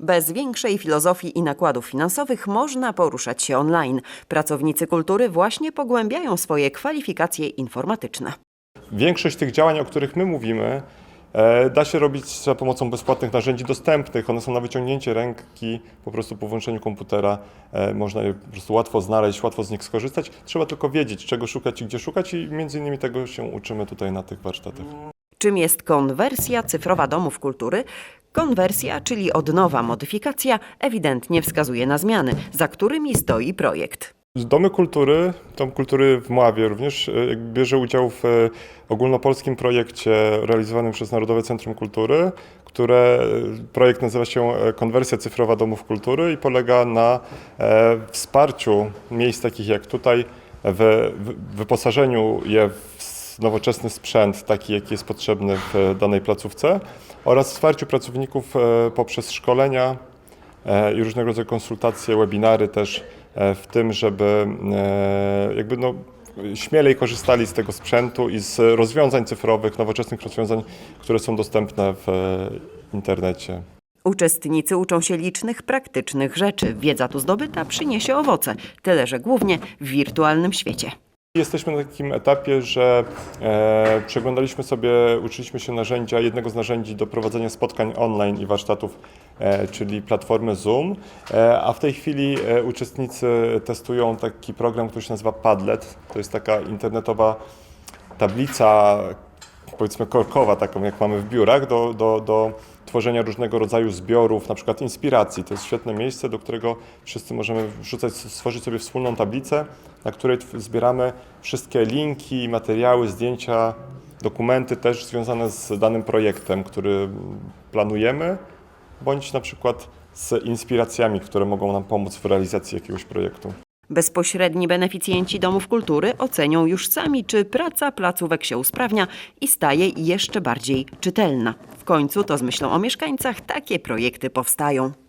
Bez większej filozofii i nakładów finansowych można poruszać się online. Pracownicy kultury właśnie pogłębiają swoje kwalifikacje informatyczne. Większość tych działań, o których my mówimy, e, da się robić za pomocą bezpłatnych narzędzi dostępnych. One są na wyciągnięcie ręki, po prostu po włączeniu komputera e, można je po prostu łatwo znaleźć, łatwo z nich skorzystać. Trzeba tylko wiedzieć, czego szukać i gdzie szukać i między innymi tego się uczymy tutaj na tych warsztatach. Czym jest konwersja cyfrowa domów kultury? Konwersja, czyli odnowa modyfikacja, ewidentnie wskazuje na zmiany, za którymi stoi projekt. Domy Kultury, Dom Kultury w Mławie również e, bierze udział w e, ogólnopolskim projekcie realizowanym przez Narodowe Centrum Kultury, które e, projekt nazywa się Konwersja Cyfrowa Domów Kultury i polega na wsparciu miejsc takich jak tutaj, w- wyposażeniu je w nowoczesny sprzęt, taki jaki jest potrzebny w danej placówce oraz wsparciu pracowników e, poprzez szkolenia, e, i różnego rodzaju konsultacje, webinary też e, w tym, żeby jakby no, śmielej korzystali z tego sprzętu i z rozwiązań cyfrowych, nowoczesnych rozwiązań, które są dostępne w internecie. Uczestnicy uczą się licznych praktycznych rzeczy. Wiedza tu zdobyta przyniesie owoce, tyle że głównie w wirtualnym świecie. Jesteśmy na takim etapie, że e, przeglądaliśmy sobie, uczyliśmy się narzędzia, jednego z narzędzi do prowadzenia spotkań online i warsztatów, e, czyli platformy Zoom, e, a w tej chwili e, uczestnicy testują taki program, który się nazywa Padlet. To jest taka internetowa tablica, powiedzmy korkowa, taką jak mamy w biurach, do, do, do tworzenia różnego rodzaju zbiorów, na przykład inspiracji. To jest świetne miejsce, do którego wszyscy możemy wrzucać, stworzyć sobie wspólną tablicę, na której zbieramy wszystkie linki, materiały, zdjęcia, dokumenty też związane z danym projektem, który planujemy, bądź na przykład z inspiracjami, które mogą nam pomóc w realizacji jakiegoś projektu. Bezpośredni beneficjenci domów kultury ocenią już sami, czy praca placówek się usprawnia i staje jeszcze bardziej czytelna. W końcu to z myślą o mieszkańcach takie projekty powstają.